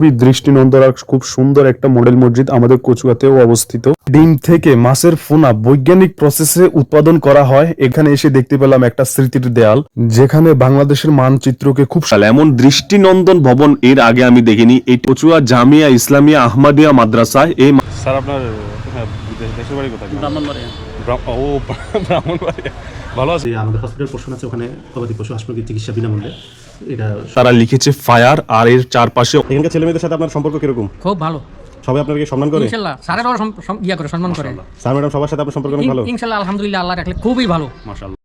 খুবই দৃষ্টিনন্দন আর খুব সুন্দর একটা মডেল মসজিদ আমাদের কচুয়াতেও অবস্থিত। ডিম থেকে মাছের ফোনা বৈজ্ঞানিক প্রসেসে উৎপাদন করা হয়। এখানে এসে দেখতে পেলাম একটা স্মৃতির দেয়াল যেখানে বাংলাদেশের মানচিত্রকে খুব সালে এমন দৃষ্টিনন্দন ভবন এর আগে আমি দেখিনি। এই কচুয়া জামিয়া ইসলামিয়া আহমদিয়া মাদ্রাসায় এই স্যার আপনার হ্যাঁ, দেশের বাড়ি কোথায়? ও ব্রাহ্মণবাড়িয়া ভালো আছে? আমাদের হসপিটাল পোর্শন আছে ওখানে গবাদি পশু হাসপাতাল চিকিৎসা বিনামূল্যে। এটা তারা লিখেছে ফায়ার আর এর চারপাশে এখানকার ছেলে মেয়েদের সাথে আপনার সম্পর্ক কীরকম? খুব ভালো। সবাই আপনাকে সম্মান করে? ইনশাআল্লাহ স্যারেরাও ইয়া করে সম্মান করে। স্যার ম্যাডাম সবার সাথে আপনার সম্পর্ক অনেক ভালো? ইনশাআল্লাহ আলহামদুলিল্লাহ আল্লাহ রাখলে খুবই ভালো। মাশাআল্লাহ।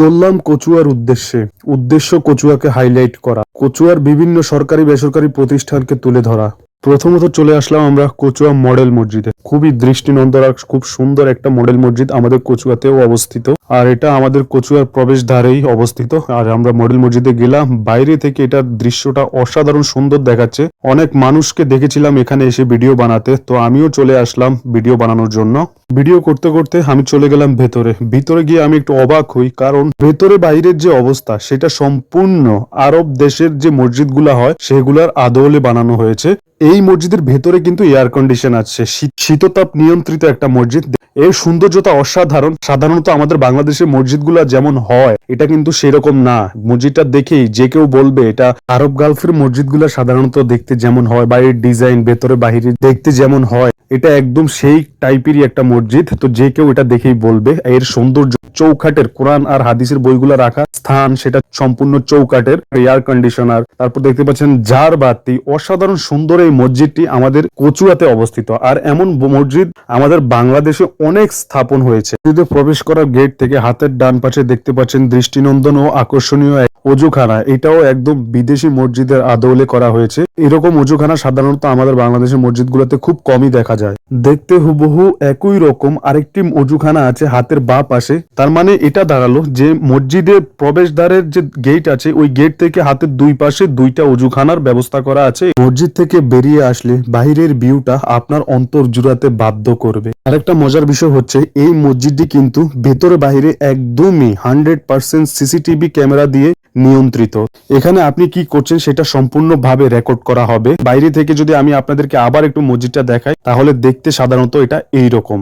চললাম কচুয়ার উদ্দেশ্যে। উদ্দেশ্য কচুয়াকে হাইলাইট করা। কচুয়ার বিভিন্ন সরকারি বেসরকারি প্রতিষ্ঠানকে তুলে ধরা। প্রথমত চলে আসলাম আমরা কচুয়া মডেল মসজিদে। খুবই দৃষ্টিনন্দন আর খুব সুন্দর একটা মডেল মসজিদ আমাদের কচুয়াতেও অবস্থিত। আর এটা আমাদের কচুয়ার প্রবেশ দ্বারেই অবস্থিত। আর আমরা মডেল মসজিদে গেলাম, বাইরে থেকে এটার দৃশ্যটা অসাধারণ সুন্দর দেখাচ্ছে। অনেক মানুষকে দেখেছিলাম এখানে এসে ভিডিও বানাতে, তো আমিও চলে আসলাম ভিডিও বানানোর জন্য। ভিডিও করতে করতে আমি চলে গেলাম ভেতরে। ভিতরে গিয়ে আমি একটু অবাক হই, কারণ ভেতরে বাইরের যে অবস্থা, সেটা সম্পূর্ণ আরব দেশের যে মসজিদগুলা হয়, সেগুলার আদলে বানানো হয়েছে। এই মসজিদের ভেতরে কিন্তু এয়ার কন্ডিশন আছে। শীত- শীততাপ নিয়ন্ত্রিত একটা মসজিদ। এর সৌন্দর্যতা অসাধারণ। সাধারণত আমাদের বাংলাদেশের মসজিদগুলা যেমন হয়, এটা কিন্তু সেরকম না। মসজিদটা দেখেই যে কেউ বলবে, এটা আরব গালফের মসজিদগুলা সাধারণত দেখতে যেমন হয় বাইরের ডিজাইন ভেতরে বাহিরে দেখতে যেমন হয়। এটা একদম সেই টাইপেরই একটা মসজিদ। তো যে কেউ এটা দেখেই বলবে, এর সৌন্দর্য চৌখাটের কোরআন আর হাদিসের বইগুলো রাখা স্থান, সেটা সম্পূর্ণ চৌকাটের এয়ার কন্ডিশনার। তারপর দেখতে পাচ্ছেন জার বাতি অসাধারণ সুন্দর এই মসজিদটি আমাদের কচুয়াতে অবস্থিত। আর এমন মসজিদ আমাদের বাংলাদেশে অনেক স্থাপন হয়েছে। প্রবেশ করার গেট থেকে হাতের ডান পাশে দেখতে পাচ্ছেন দৃষ্টিনন্দন ও আকর্ষণীয় অজুখানা, এটাও একদম বিদেশি মসজিদের আদলে করা হয়েছে। এরকম অজুখানা সাধারণত আমাদের বাংলাদেশের মসজিদগুলোতে খুব কমই দেখা যায়। দেখতে হুবহু একই রকম আরেকটি অজুখানা আছে হাতের বা পাশে। তার মানে এটা দাঁড়াল যে মসজিদের প্রবেশদ্বারের যে গেট আছে, ওই গেট থেকে হাতের দুই পাশে দুইটা অজুখানার ব্যবস্থা করা আছে। মসজিদ থেকে বেরিয়ে আসলে বাহিরের ভিউটা আপনার অন্তর জুড়াতে বাধ্য করবে। আরেকটা মজার বিষয় হচ্ছে, এই মসজিদটি কিন্তু ভেতরে বাইরে একদমই হান্ড্রেড পার্সেন্ট সিসিটিভি ক্যামেরা দিয়ে নিয়ন্ত্রিত। এখানে আপনি কি করছেন সেটা সম্পূর্ণভাবে রেকর্ড করা হবে। বাইরে থেকে যদি আমি আপনাদেরকে আবার একটু মসজিদটা দেখাই, তাহলে দেখতে সাধারণত এটা এই রকম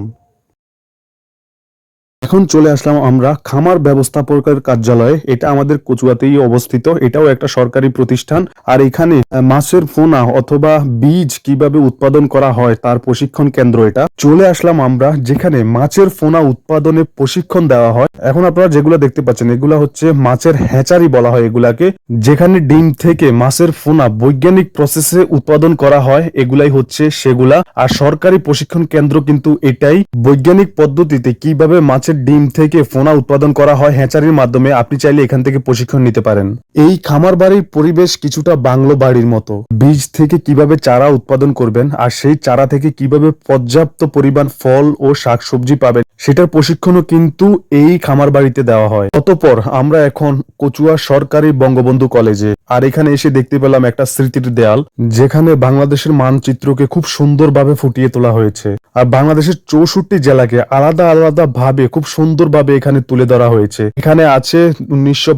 এখন চলে আসলাম আমরা খামার ব্যবস্থাপকের কার্যালয়ে। এটা আমাদের কচুয়াতেই অবস্থিত। এটাও একটা সরকারি প্রতিষ্ঠান। আর এখানে মাছের ফোনা অথবা বীজ কীভাবে উৎপাদন করা হয়, তার প্রশিক্ষণ কেন্দ্র এটা। চলে আসলাম আমরা যেখানে মাছের ফোনা উৎপাদনে প্রশিক্ষণ দেওয়া হয়। এখন আপনারা যেগুলো দেখতে পাচ্ছেন, এগুলা হচ্ছে মাছের হ্যাচারি বলা হয় এগুলাকে। যেখানে ডিম থেকে মাছের ফোনা বৈজ্ঞানিক প্রসেসে উৎপাদন করা হয়, এগুলাই হচ্ছে সেগুলা। আর সরকারি প্রশিক্ষণ কেন্দ্র কিন্তু এটাই। বৈজ্ঞানিক পদ্ধতিতে কীভাবে মাছের ডিম থেকে ফোনা উৎপাদন করা হয় হ্যাচারির মাধ্যমে, আপনি চাইলে এখান থেকে প্রশিক্ষণ নিতে পারেন। এই খামার বাড়ির পরিবেশ কিছুটা বাংলো বাড়ির মতো। বীজ থেকে কীভাবে চারা উৎপাদন করবেন আর সেই চারা থেকে কীভাবে পর্যাপ্ত পরিমাণ ফল ও শাকসবজি পাবেন সেটার প্রশিক্ষণও কিন্তু এই খামার বাড়িতে দেওয়া হয়। অতপর আমরা এখন কচুয়া সরকারি বঙ্গবন্ধু কলেজে, আর এখানে এসে দেখতে পেলাম একটা স্মৃতির দেয়াল, যেখানে বাংলাদেশের মানচিত্রকে খুব সুন্দরভাবে ফুটিয়ে তোলা হয়েছে। আর বাংলাদেশের চৌষট্টি জেলাকে আলাদা আলাদা ভাবে খুব সুন্দরভাবে এখানে তুলে ধরা হয়েছে। এখানে আছে উনিশশো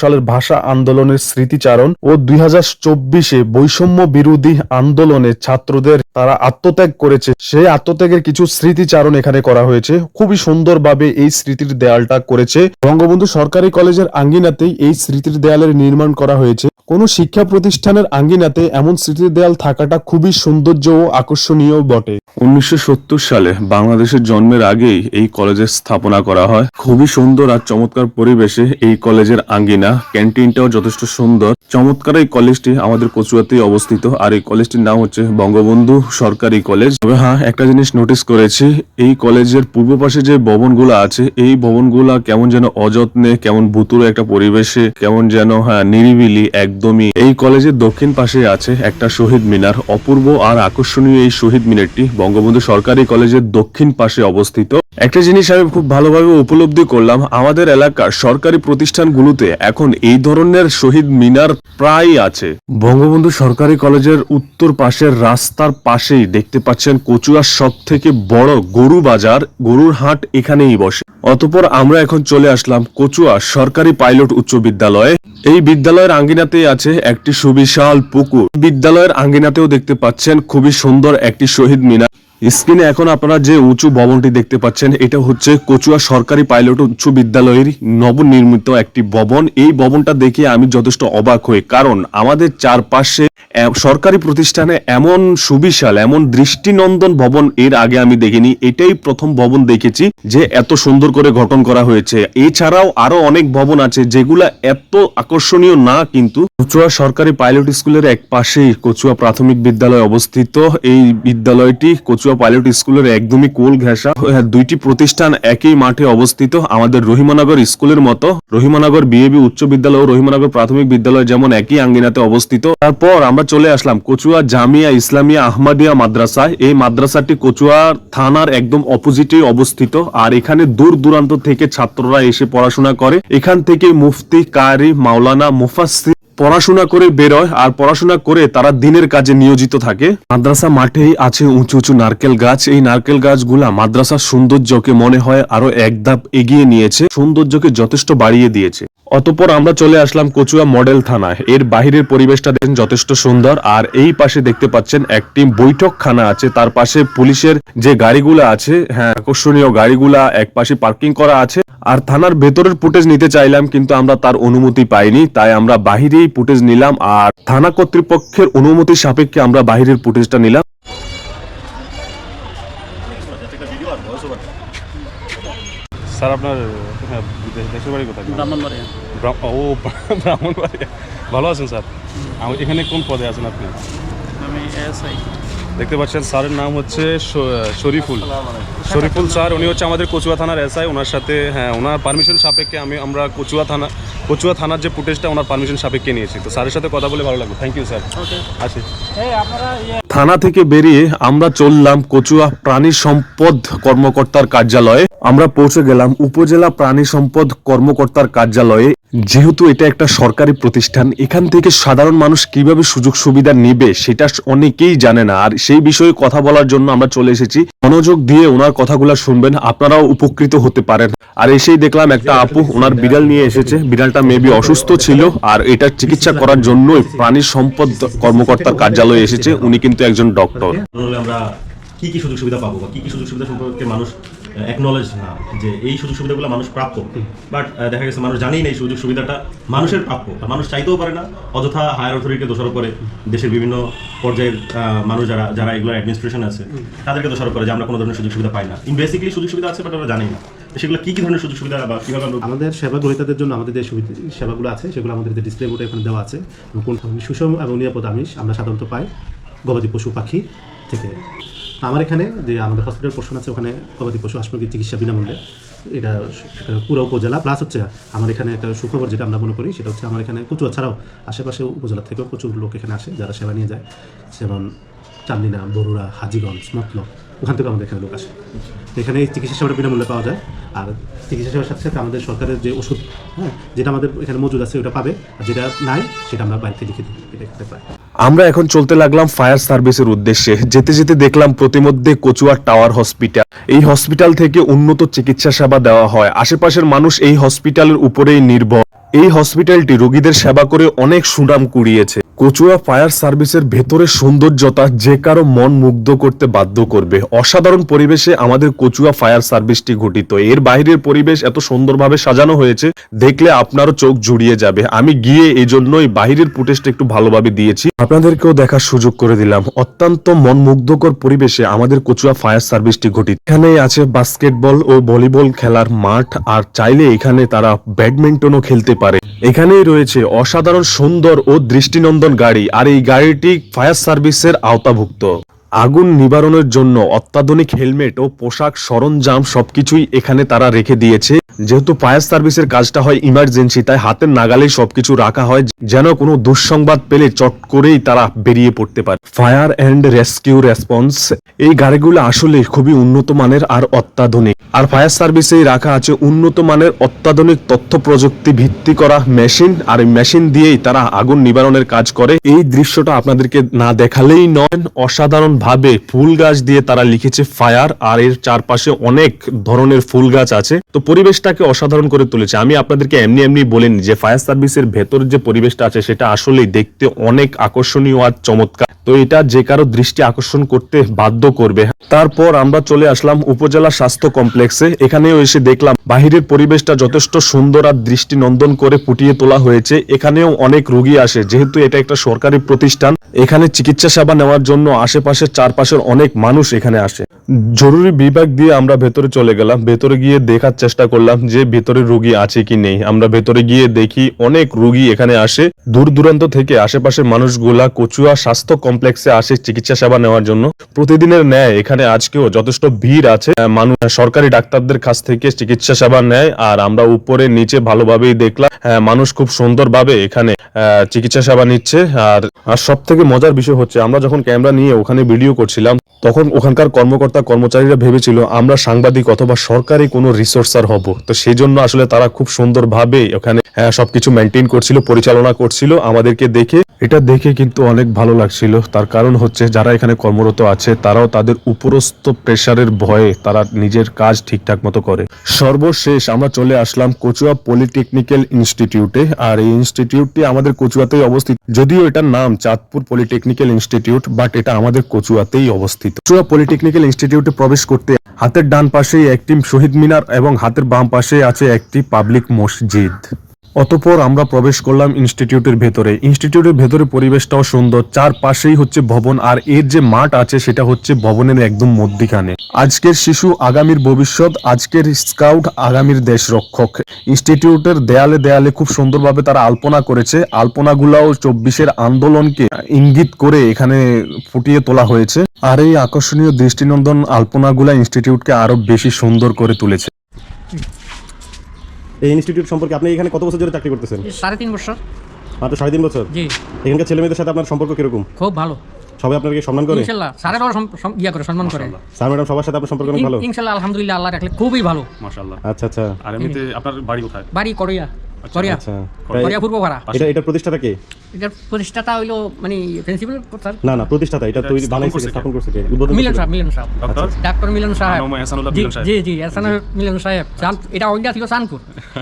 সালের ভাষা আন্দোলনের স্মৃতিচারণ ও দুই হাজার চব্বিশে বৈষম্য বিরোধী আন্দোলনে ছাত্রদের তারা আত্মত্যাগ করেছে। সেই আত্মত্যাগের কিছু স্মৃতিচারণ এখানে করা হয়েছে। খুবই সুন্দরভাবে এই স্মৃতির দেয়ালটা করেছে। বঙ্গবন্ধু সরকারি কলেজের আঙ্গিনাতেই এই স্মৃতির দেয়ালের নির্মাণ করা হয়েছে। কোন শিক্ষা প্রতিষ্ঠানের আঙ্গিনাতে এমন স্মৃতির দেয়াল থাকাটা খুবই সৌন্দর্য ও আকর্ষণীয় বটে। উনিশশো সত্তর সালে বাংলাদেশের জন্মের আগেই এই কলেজের স্থাপনা করা হয়। খুবই সুন্দর আর চমৎকার পরিবেশে এই কলেজের আঙ্গিনা, ক্যান্টিনটাও যথেষ্ট সুন্দর। চমৎকার এই কলেজটি আমাদের কচুয়াতেই অবস্থিত, আর এই কলেজটির নাম হচ্ছে বঙ্গবন্ধু সরকারি কলেজ। তবে হ্যাঁ একটা জিনিস নোটিস করেছি, এই কলেজের পূর্ব পাশে যে ভবনগুলো আছে, এই ভবনগুলা কেমন যেন অযত্নে, কেমন ভুতুরে একটা পরিবেশে, কেমন যেন হ্যাঁ নিরিবিলি একদমই। এই কলেজের দক্ষিণ পাশে আছে একটা শহীদ মিনার। অপূর্ব আর আকর্ষণীয় এই শহীদ মিনারটি বঙ্গবন্ধু সরকারি কলেজের দক্ষিণ পাশে অবস্থিত। একটা জিনিস আমি খুব ভালোভাবে উপলব্ধি করলাম, আমাদের এলাকার সরকারি প্রতিষ্ঠানগুলোতে এখন এই ধরনের শহীদ মিনার প্রায় আছে। বঙ্গবন্ধু সরকারি কলেজের উত্তর পাশের রাস্তার পাশেই দেখতে পাচ্ছেন কচুয়ার সব থেকে বড় গরু বাজার, গরুর হাট এখানেই বসে। অতপর আমরা এখন চলে আসলাম কচুয়া সরকারি পাইলট উচ্চ বিদ্যালয়ে। এই বিদ্যালয়ের আঙ্গিনাতেই আছে একটি সুবিশাল পুকুর। বিদ্যালয়ের আঙ্গিনাতেও দেখতে পাচ্ছেন খুবই সুন্দর একটি শহীদ মিনার। স্ক্রিনে এখন আপনারা যে উঁচু ভবনটি দেখতে পাচ্ছেন, এটা হচ্ছে কচুয়া সরকারি পাইলট উচ্চ বিদ্যালয়ের নবনির্মিত একটি ভবন। এই ভবনটা দেখে আমি যথেষ্ট অবাক হই, কারণ আমাদের চারপাশে সরকারি প্রতিষ্ঠানে এমন সুবিশাল, এমন দৃষ্টিনন্দন ভবন এর আগে আমি দেখিনি। এটাই প্রথম ভবন দেখেছি যে এত সুন্দর করে গঠন করা হয়েছে। এছাড়াও আরও অনেক ভবন আছে যেগুলা এত আকর্ষণীয় না, কিন্তু কচুয়া সরকারি পাইলট স্কুলের এক পাশেই কচুয়া প্রাথমিক বিদ্যালয় অবস্থিত। এই বিদ্যালয়টি কচুয়া পাইলট স্কুলের একদমই কোল ঘেঁষা। হ্যাঁ, দুইটি প্রতিষ্ঠান একই মাঠে অবস্থিত। আমাদের রহিমানগর স্কুলের মতো রহিমানগর বিএবি উচ্চ বিদ্যালয় ও রহিমানগর প্রাথমিক বিদ্যালয় যেমন একই আঙ্গিনাতে অবস্থিত। তারপর আমরা চলে আসলাম কচুয়া জামিয়া ইসলামিয়া আহমদিয়া মাদ্রাসায়। এই মাদ্রাসাটি কচুয়া থানার একদম অপোজিটে অবস্থিত। আর এখানে দূর দূরান্ত থেকে ছাত্ররা এসে পড়াশোনা করে। এখান থেকে মুফতি কারি মাওলানা মুফাসসির পড়াশোনা করে বেরোয় আর পড়াশোনা করে তারা দিনের কাজে নিয়োজিত থাকে। মাদ্রাসা মাঠেই আছে উঁচু উঁচু নারকেল গাছ। এই নারকেল গাছগুলা মাদ্রাসার সৌন্দর্যকে মনে হয় আরও এক ধাপ এগিয়ে নিয়েছে। সৌন্দর্যকে যথেষ্ট বাড়িয়ে দিয়েছে। অতপর আমরা চলে আসলাম কচুয়া মডেল থানায়। এর বাহিরের পরিবেশটা দেখেন যথেষ্ট সুন্দর আর এই পাশে দেখতে পাচ্ছেন একটি বৈঠকখানা আছে। তার পাশে পুলিশের যে গাড়িগুলো আছে হ্যাঁ আকর্ষণীয় গাড়িগুলা এক পাশে পার্কিং করা আছে। আর থানার ভেতরের ফুটেজ নিতে চাইলাম কিন্তু আমরা তার অনুমতি পাইনি তাই আমরা বাহিরেই ফুটেজ নিলাম আর থানা কর্তৃপক্ষের অনুমতি সাপেক্ষে আমরা বাহিরের ফুটেজটা নিলাম। স্যার আপনার হ্যাঁ, দেশের বাড়ি কোথায়? ব্রাহ্মণবাড়িয়া। ও ব্রাহ্মণবাড়িয়া। ভালো আছেন স্যার? আম- এখানে কোন পদে আছেন আপনি? আমি এসআই দেখতে পাচ্ছেন স্যারের নাম হচ্ছে শরীফুল। শরীফুল স্যার উনি হচ্ছে আমাদের কচুয়া থানার এসআই ওনার সাথে হ্যাঁ ওনার পারমিশন সাপেক্ষে আমি আমরা কচুয়া থানা কচুয়া থানার যে ফুটেজটা ওনার পারমিশন সাপেক্ষে নিয়েছি। তো স্যারের সাথে কথা বলে ভালো লাগল থ্যাংক ইউ স্যার আছি থানা থেকে বেরিয়ে আমরা চললাম কচুয়া প্রাণী সম্পদ কর্মকর্তার কার্যালয়ে। আমরা পৌঁছে গেলাম উপজেলা প্রাণী সম্পদ কর্মকর্তার কার্যালয়ে। যেহেতু এটা একটা সরকারি প্রতিষ্ঠান, এখান থেকে সাধারণ মানুষ কীভাবে সুযোগ সুবিধা নেবে সেটা অনেকেই জানে না। আর সেই বিষয়ে কথা বলার জন্য আমরা চলে এসেছি। মনোযোগ দিয়ে ওনার কথাগুলো শুনবেন, আপনারাও উপকৃত হতে পারেন। আর এসেই দেখলাম একটা আপু, ওনার বিড়াল নিয়ে এসেছে। বিড়ালটা মেবি অসুস্থ ছিল, আর এটা চিকিৎসা করার জন্যই প্রাণী সম্পদ কর্মকর্তার কার্যালয়ে এসেছে। উনি কিন্তু একজন ডক্টর কি কি সুযোগ সুবিধা পাবো বা কি কি সুযোগ সুবিধা সম্পর্কে মানুষ অ্যাকনলেজ না যে এই সুযোগ সুবিধাগুলো মানুষ প্রাপ্য। বাট দেখা গেছে মানুষ জানেই না এই সুযোগ সুবিধাটা মানুষের প্রাপ্য। মানুষ চাইতেও পারে না অযথা হায়ার অথরিটিকে দোষারোপ করে দেশের বিভিন্ন পর্যায়ের মানুষ যারা যারা এগুলো অ্যাডমিনিস্ট্রেশন আছে তাদেরকে দোষারোপ করে যে আমরা কোনো ধরনের সুযোগ সুবিধা পাই না। ইন বেসিকলি সুযোগ সুবিধা আছে বাট আমরা জানি না। সেগুলো কি কি ধরনের সুযোগ সুবিধা বা কীভাবে আমাদের সেবা গ্রহীতাদের জন্য আমাদের যে সুবিধা সেবাগুলো আছে সেগুলো আমাদের যে ডিসপ্লে বোর্ডে এখানে দেওয়া আছে এবং কোন সুষম এবং নিরাপদ আমিষ আমরা সাধারণত পাই গবাদি পশু পাখি থেকে। আমার এখানে যে আমাদের হসপিটাল পোষণ আছে, ওখানে গবাদি পশু হাঁস মুরগির চিকিৎসা বিনামূল্যে। এটা পুরো উপজেলা প্লাস হচ্ছে আমার এখানে একটা সুখবর যেটা আমরা মনে করি, সেটা হচ্ছে আমার এখানে কচুয়া ছাড়াও আশেপাশে উপজেলা থেকেও প্রচুর লোক এখানে আসে, যারা সেবা নিয়ে যায়। যেমন চান্দিনা, বরুড়া, হাজিগঞ্জ, মতলব। ওখান থেকে আমাদের এখানে লোক আসে। এখানে চিকিৎসা সেবাটা বিনামূল্যে পাওয়া যায়। আর চিকিৎসা সেবার সাথে সাথে আমাদের সরকারের যে ওষুধ হ্যাঁ যেটা আমাদের এখানে মজুদ আছে, ওটা পাবে। আর যেটা নাই, সেটা আমরা থেকে লিখে দিই আমরা এখন চলতে লাগলাম ফায়ার সার্ভিসের উদ্দেশ্যে। যেতে যেতে দেখলাম প্রতিমধ্যে কচুয়া টাওয়ার হসপিটাল। এই হসপিটাল থেকে উন্নত চিকিৎসা সেবা দেওয়া হয়। আশেপাশের মানুষ এই হসপিটালের উপরেই নির্ভর। এই হসপিটালটি রোগীদের সেবা করে অনেক সুনাম কুড়িয়েছে। কচুয়া ফায়ার সার্ভিসের ভেতরের সৌন্দর্যতা যে কারও মন মুগ্ধ করতে বাধ্য করবে। অসাধারণ পরিবেশে আমাদের কচুয়া ফায়ার সার্ভিসটি ঘটিত। এর বাইরের পরিবেশ এত সুন্দরভাবে সাজানো হয়েছে, দেখলে আপনারও চোখ জুড়িয়ে যাবে। আমি গিয়ে এই জন্যই বাহিরের ফুটেজটা একটু ভালোভাবে দিয়েছি। আপনাদেরকেও দেখার সুযোগ করে দিলাম। অত্যন্ত মন মুগ্ধকর পরিবেশে আমাদের কচুয়া ফায়ার সার্ভিসটি ঘটিত। এখানে আছে বাস্কেটবল ও ভলিবল খেলার মাঠ, আর চাইলে এখানে তারা ব্যাডমিন্টনও খেলতে পারে। এখানেই রয়েছে অসাধারণ সুন্দর ও দৃষ্টিনন্দন গাড়ি আর এই গাড়িটি ফায়ার সার্ভিসের আওতাভুক্ত। আগুন নিবারণের জন্য অত্যাধুনিক হেলমেট ও পোশাক সরঞ্জাম সবকিছুই এখানে তারা রেখে দিয়েছে। যেহেতু ফায়ার সার্ভিসের কাজটা হয় ইমার্জেন্সি তাই হাতের নাগালেই সবকিছু রাখা হয়, যেন কোনো দুঃসংবাদ পেলে চট করেই তারা বেরিয়ে পড়তে পারে। ফায়ার অ্যান্ড রেস্কিউ রেসপন্স, এই গাড়িগুলো আসলে খুবই উন্নত মানের আর অত্যাধুনিক। আর ফায়ার সার্ভিসেই রাখা আছে উন্নত মানের অত্যাধুনিক তথ্য প্রযুক্তি ভিত্তি করা মেশিন, আর মেশিন দিয়েই তারা আগুন নিবারণের কাজ করে। এই দৃশ্যটা আপনাদেরকে না দেখালেই নয় অসাধারণ ভাবে ফুল গাছ দিয়ে তারা লিখেছে ফায়ার, আর এর চারপাশে অনেক ধরনের ফুল গাছ আছে। তো পরিবেশটাকে অসাধারণ করে তুলেছে। আমি আপনাদেরকে এমনি এমনি বলিনি যে ফায়ার সার্ভিসের ভেতর যে পরিবেশটা আছে, সেটা আসলেই দেখতে অনেক আকর্ষণীয় আর চমৎকার। তো এটা যে কারও দৃষ্টি আকর্ষণ করতে বাধ্য করবে। তারপর আমরা চলে আসলাম উপজেলা স্বাস্থ্য কমপ্লেক্সে। এখানেও এসে দেখলাম বাহিরের পরিবেশটা যথেষ্ট সুন্দর আর দৃষ্টি নন্দন করে ফুটিয়ে তোলা হয়েছে। এখানেও অনেক রোগী আসে, যেহেতু এটা একটা সরকারি প্রতিষ্ঠান। এখানে চিকিৎসা সেবা নেওয়ার জন্য আশেপাশের চারপাশের অনেক মানুষ এখানে আসে। জরুরি বিভাগ দিয়ে আমরা ভেতরে চলে গেলাম ভেতরে গিয়ে দেখার চেষ্টা করলাম যে ভেতরে রুগী আছে কি নেই। আমরা ভেতরে গিয়ে দেখি অনেক রুগী এখানে আসে। দূর দূরান্ত থেকে আশেপাশে মানুষগুলা কচুয়া স্বাস্থ্য কমপ্লেক্সে আসে চিকিৎসা সেবা নেওয়ার জন্য। প্রতিদিনের ন্যায় এখানে আজকেও যথেষ্ট ভিড় আছে। মানুষ সরকারি ডাক্তারদের কাছ থেকে চিকিৎসা সেবা নেয় আর আমরা উপরে নিচে ভালোভাবেই দেখলাম। হ্যাঁ, মানুষ খুব সুন্দরভাবে এখানে চিকিৎসা সেবা নিচ্ছে। আর আর সব থেকে মজার বিষয় হচ্ছে আমরা যখন ক্যামেরা নিয়ে ওখানে ভিডিও করছিলাম তখন ওখানকার কর্মকর্তা কর্মচারীরা ভেবেছিল আমরা সাংবাদিক অথবা সরকারি কোনো রিসোর্সার হব। তো সেই জন্য আসলে তারা খুব সুন্দরভাবে ওখানে সবকিছু মেনটেন করছিল, পরিচালনা করছিল আমাদেরকে দেখে। এটা দেখে কিন্তু অনেক ভালো লাগছিল। তার কারণ হচ্ছে যারা এখানে কর্মরত আছে, তারাও তাদের উপরস্থ প্রেসারের ভয়ে তারা নিজের কাজ ঠিকঠাক মতো করে। সর্বশেষ আমরা চলে আসলাম কচুয়া পলিটেকনিক্যাল ইনস্টিটিউটে। আর এই ইনস্টিটিউটটি আমাদের কচুয়াতেই অবস্থিত। যদিও এটার নাম চাঁদপুর পলিটেকনিক্যাল ইনস্টিটিউট, বাট এটা আমাদের কচুয়াতেই অবস্থিত। কচুয়া পলিটেকনিক্যাল ইনস্টিটিউটে প্রবেশ করতে হাতের ডান পাশেই একটি শহীদ মিনার এবং হাতের বাম পাশে আছে একটি পাবলিক মসজিদ। অতপর আমরা প্রবেশ করলাম ইনস্টিটিউটের ভেতরে। ইনস্টিটিউটের ভেতরে পরিবেশটাও সুন্দর, চারপাশেই হচ্ছে ভবন, আর এর যে মাঠ আছে সেটা হচ্ছে ভবনের একদম মধ্যিখানে। আজকের শিশু আগামীর ভবিষ্যৎ, আজকের স্কাউট আগামীর দেশ রক্ষক ইনস্টিটিউটের দেয়ালে দেয়ালে খুব সুন্দরভাবে তারা আলপনা করেছে। আলপনাগুলাও চব্বিশের আন্দোলনকে ইঙ্গিত করে এখানে ফুটিয়ে তোলা হয়েছে। আর এই আকর্ষণীয় দৃষ্টিনন্দন আলপনাগুলা ইনস্টিটিউটকে আরও বেশি সুন্দর করে তুলেছে। এই ইনস্টিটিউট সম্পর্কে আপনি এখানে কত বছর ধরে চাকরি করতেছেন? সাড়ে তিন বছর। মাত্র সাড়ে তিন বছর? জি। এখানকার ছেলে মেয়েদের সাথে আপনার সম্পর্ক কীরকম? খুব ভালো। সবাই আপনাকে সম্মান করে? ইনশাআল্লাহ ইয়া করে সম্মান করে। স্যার ম্যাডাম সবার সাথে আপনার সম্পর্ক অনেক ভালো? ইনশাআল্লাহ আলহামদুলিল্লাহ আল্লাহ রাখলে খুবই ভালো। মাশাআল্লাহ। আচ্ছা আচ্ছা। আর এমনিতে আপনার বাড়ি কোথায়? বাড়ি করিয়া করিয়া। আচ্ছা। করিয়া পূর্ব ভাড়া এটা এটা প্রতিষ্ঠাতা কে? এটার প্রতিষ্ঠাতা হইল মানে প্রিন্সিপাল স্যার না না প্রতিষ্ঠাতা এটা তৈরি বানাইছে স্থাপন করছে কে? উদ্বোধন মিলন সাহেব মিলন সাহেব। ডক্টর? ডাক্তার মিলন সাহেব। নাম এহসানুল্লাহ জি মিলন সাহেব। জি জি এহসান মিলন সাহেব। এটা ওইটা ছিল চানপুর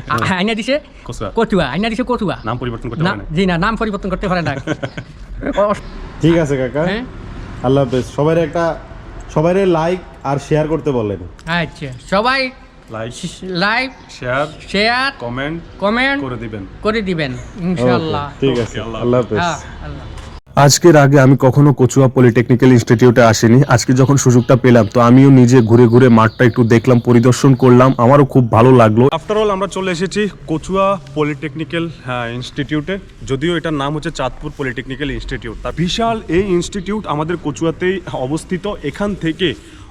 আ- আইনা দিছে কচুয়া। কচুয়া আইনা দিছে নাম পরিবর্তন করতে না জি না নাম পরিবর্তন করতে পারে না। ঠিক আছে কাকা। হ্যাঁ? আল্লাহ হাফেজ। সবাই একটা সবাই লাইক আর শেয়ার করতে বলেন। আচ্ছা সবাই like like share share comment comment করে দিবেন। করে দিবেন ইনশাআল্লাহ। ঠিক আছে। আল্লাহ আল্লাহ হাফেজ। হ্যাঁ আল্লাহ। আজকের আগে আমি কখনো কচুয়া পলিটেকনিক্যাল ইনস্টিটিউটে আসিনি। আজকে যখন সুযোগটা পেলাম তো আমিও নিজে ঘুরে ঘুরে মাঠটা একটু দেখলাম পরিদর্শন করলাম। আমারও খুব ভালো লাগল। আফটার অল আমরা চলে এসেছি কচুয়া পলিটেকনিক্যাল ইনস্টিটিউটে। যদিও এটার নাম হচ্ছে চাঁদপুর পলিটেকনিক্যাল ইনস্টিটিউট। বিশাল এই ইনস্টিটিউট আমাদের কচুয়াতেই অবস্থিত। এখান থেকে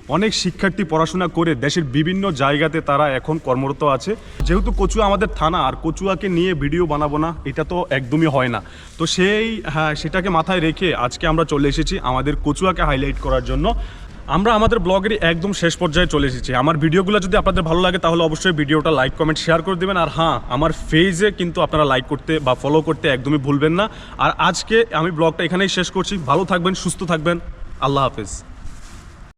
অনেক শিক্ষার্থী পড়াশোনা করে দেশের বিভিন্ন জায়গাতে তারা এখন কর্মরত আছে। যেহেতু কচুয়া আমাদের থানা, আর কচুয়াকে নিয়ে ভিডিও বানাবো না, এটা তো একদমই হয় না। তো সেই হ্যাঁ সেটাকে মাথায় রেখে আজকে আমরা চলে এসেছি আমাদের কচুয়াকে হাইলাইট করার জন্য। আমরা আমাদের ব্লগের একদম শেষ পর্যায়ে চলে এসেছি। আমার ভিডিওগুলো যদি আপনাদের ভালো লাগে, তাহলে অবশ্যই ভিডিওটা লাইক কমেন্ট শেয়ার করে দেবেন। আর হ্যাঁ আমার ফেজে কিন্তু আপনারা লাইক করতে বা ফলো করতে একদমই ভুলবেন না। আর আজকে আমি ব্লগটা এখানেই শেষ করছি। ভালো থাকবেন, সুস্থ থাকবেন। আল্লাহ হাফেজ।